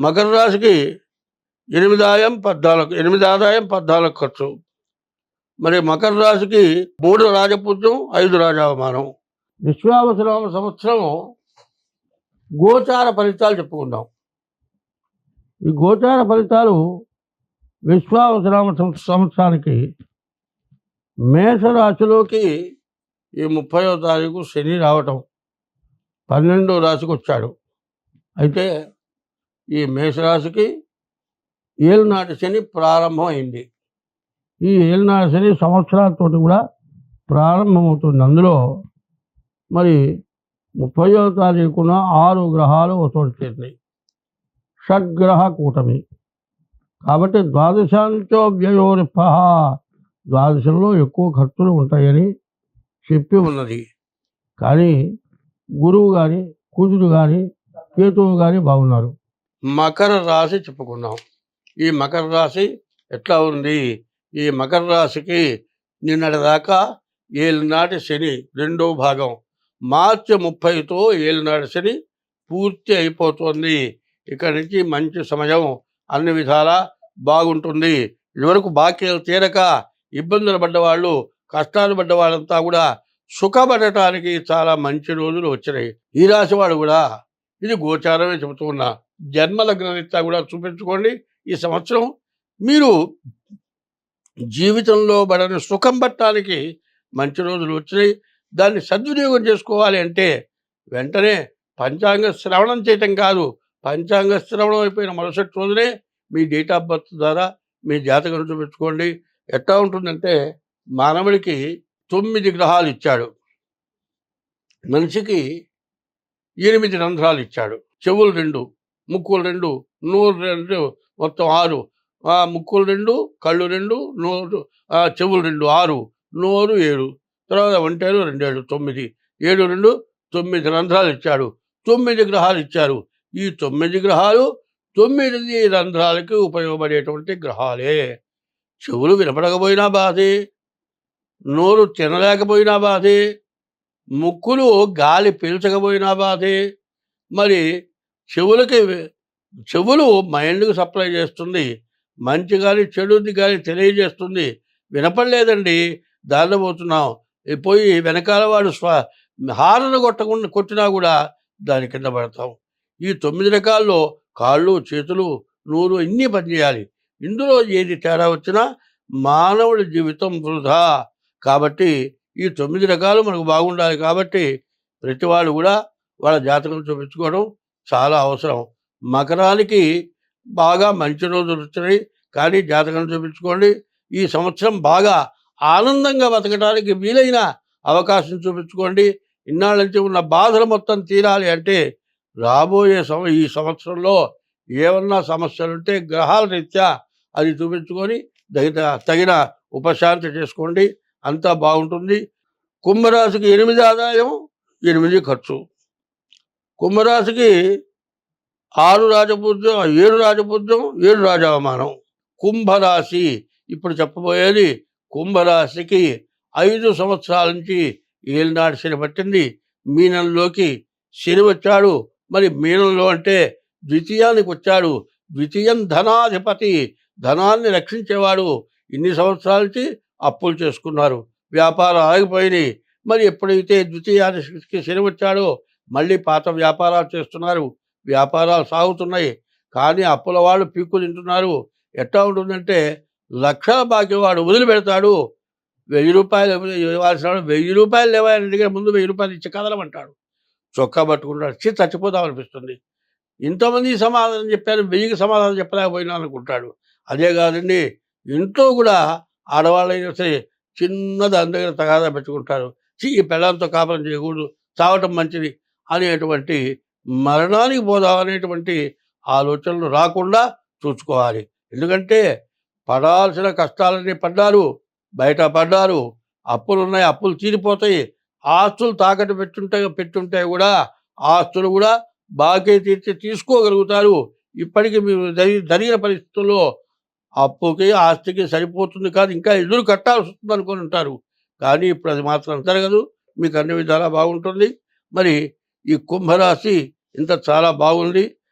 మకర రాశికి ఎనిమిది ఆదాయం పద్నాలుగు ఎనిమిది ఆదాయం పద్నాలుగు ఖర్చు. మరి మకర రాశికి మూడు రాజపూజ్యం ఐదు రాజావమానం. విశ్వావసనామ సంవత్సరం గోచార ఫలితాలు చెప్పుకుందాం. ఈ గోచార ఫలితాలు విశ్వావసరామ సంవత్సరానికి మేషరాశిలోకి ఈ ముప్పయో తారీఖు శని రావటం. పన్నెండో రాశికి వచ్చాడు అయితే ఈ మేషరాశికి ఏలునాటి శని ప్రారంభమైంది. ఈ ఏలునాటి శని సంవత్సరాలతో కూడా ప్రారంభమవుతుంది. అందులో మరి ముప్పయో తారీఖున ఆరు గ్రహాలు ఒకటి చేరినాయి. షడ్గ్రహ కూటమి. కాబట్టి ద్వాదశాంతో వ్యయోరిప. ద్వాదశంలో ఎక్కువ ఖర్చులు ఉంటాయని చెప్పి ఉన్నది. కానీ గురువు కానీ కుజుడు కానీ కేతువు కానీ బాగున్నారు. మకర రాశి చెప్పుకున్నాం. ఈ మకర రాశి ఎట్లా ఉంది? ఈ మకర రాశికి నిన్నటిదాకా ఏలినాటి శని రెండో భాగం. మార్చి ముప్పైతో ఏలినాటి శని పూర్తి అయిపోతుంది. ఇక్కడి నుంచి మంచి సమయం అన్ని విధాలా బాగుంటుంది. ఇదివరకు బాకీలు తీరక ఇబ్బందులు పడ్డవాళ్ళు కష్టాలు పడ్డ వాళ్ళంతా కూడా సుఖపడటానికి చాలా మంచి రోజులు వచ్చినాయి. ఈ రాశి వాడు కూడా ఇది గోచారమే చెబుతున్నా. ఉన్నా జన్మ కూడా చూపించుకోండి. ఈ సంవత్సరం మీరు జీవితంలో పడని సుఖం పట్టడానికి మంచి రోజులు వచ్చినాయి. దాన్ని సద్వినియోగం చేసుకోవాలి అంటే వెంటనే పంచాంగ శ్రవణం చేయటం కాదు. పంచాంగ శ్రవణం అయిపోయిన మరుసటి రోజునే మీ డేట్ ఆఫ్ బర్త్ ద్వారా మీ జాతకం చూపించుకోండి. ఎట్లా ఉంటుందంటే మానవుడికి తొమ్మిది గ్రహాలు ఇచ్చాడు. మనిషికి ఎనిమిది రంధ్రాలు ఇచ్చాడు. చెవులు రెండు ముక్కులు రెండు నోరు రెండు మొత్తం ఆరు. ఆ ముక్కులు రెండు కళ్ళు రెండు నోరు చెవులు రెండు ఆరు నోరు ఏడు. తర్వాత ఒంటేరు రెండేడు తొమ్మిది. ఏడు రెండు తొమ్మిది రంధ్రాలు ఇచ్చాడు. తొమ్మిది గ్రహాలు ఇచ్చారు. ఈ తొమ్మిది గ్రహాలు తొమ్మిది రంధ్రాలకి ఉపయోగపడేటువంటి గ్రహాలే. చెవులు వినపడకపోయినా బాధే. నోరు తినలేకపోయినా బాధే. ముక్కులు గాలి పీల్చకపోయినా బాధే మరి చెవులకి చెవులు మైండ్కి సప్లై చేస్తుంది. మంచి గాలి చెడుది గాలి తెలియజేస్తుంది. వినపడలేదండి. దారిలో పోతున్నాం. పోయి వెనకాల వాడు స్వ హారను కొట్టకుండా కొట్టినా కూడా దాని కింద పడతాం. ఈ తొమ్మిది రకాల్లో కాళ్ళు చేతులు నూరు ఇన్ని పనిచేయాలి. ఇందులో ఏది తేడా వచ్చినా మానవుడి జీవితం వృధా. కాబట్టి ఈ తొమ్మిది రకాలు మనకు బాగుండాలి కాబట్టి ప్రతి వాళ్ళు కూడా వాళ్ళ జాతకం చూపించుకోవడం చాలా అవసరం. మకరానికి బాగా మంచి రోజులు వచ్చినాయి కానీ జాతకం చూపించుకోండి. ఈ సంవత్సరం బాగా ఆనందంగా బతకడానికి వీలైన అవకాశం చూపించుకోండి. ఇన్నాళ్ళ నుంచి ఉన్న బాధలు మొత్తం తీరాలి అంటే రాబోయే సంవ ఈ సంవత్సరంలో ఏమన్నా సమస్యలు ఉంటే గ్రహాల రీత్యా అది చూపించుకొని తగిన తగిన ఉపశాంతి చేసుకోండి. అంతా బాగుంటుంది. కుంభరాశికి ఎనిమిది ఆదాయం ఎనిమిది ఖర్చు. కుంభరాశికి ఆరు రాజపూజ్యం ఏడు రాజపూజ్యం ఏడు రాజావమానం. కుంభరాశి ఇప్పుడు చెప్పబోయేది కుంభరాశికి ఐదు సంవత్సరాల నుంచి ఏలినాడు శని పట్టింది. మీనంలోకి శని వచ్చాడు. మరి మీనంలో అంటే ద్వితీయానికి వచ్చాడు. ద్వితీయం ధనాధిపతి ధనాన్ని రక్షించేవాడు. ఇన్ని సంవత్సరాల నుంచి అప్పులు చేసుకున్నారు. వ్యాపారం ఆగిపోయినాయి. మరి ఎప్పుడైతే ద్వితీయానికి శని వచ్చాడో మళ్ళీ పాత వ్యాపారాలు చేస్తున్నారు. వ్యాపారాలు సాగుతున్నాయి. కానీ అప్పుల వాళ్ళు పీక్కు తింటున్నారు. ఎట్లా ఉంటుందంటే లక్షల బాకీ వాడు వదిలిపెడతాడు. వెయ్యి రూపాయలు ఇవ్వాల్సిన వెయ్యి రూపాయలు లేవా? దగ్గర ముందు వెయ్యి రూపాయలు ఇచ్చి కదలమంటాడు చొక్కా పట్టుకుంటాడు. చి చచ్చిపోదాం అనిపిస్తుంది. ఇంతమంది సమాధానం చెప్పారు. వెయ్యికి సమాధానం చెప్పలేకపోయినా అనుకుంటాడు. అదే కాదండి ఇంట్లో కూడా ఆడవాళ్ళైనా సరే చిన్న దాని దగ్గర తగాదా పెట్టుకుంటారు. ఈ పెళ్ళంతో కాపురం చేయకూడదు చావటం మంచిది అనేటువంటి మరణానికి పోదాం అనేటువంటి ఆలోచనలు రాకుండా చూసుకోవాలి. ఎందుకంటే పడాల్సిన కష్టాలన్నీ పడ్డారు బయట పడ్డారు అప్పులు ఉన్నాయి అప్పులు తీరిపోతాయి. ఆస్తులు తాకట్టు పెట్టుంటే పెట్టుంటే కూడా ఆస్తులు కూడా బాకీ తీర్చి తీసుకోగలుగుతారు. ఇప్పటికీ మీరు జరిగిన పరిస్థితుల్లో అప్పుకి ఆస్తికి సరిపోతుంది కాదు ఇంకా ఎదురు కట్టాల్సి వస్తుంది అనుకుని ఉంటారు. కానీ ఇప్పుడు అది మాత్రం జరగదు. మీకు అన్ని విధాలా బాగుంటుంది. మరి ఈ కుంభరాశి ఇంత చాలా బాగుంది.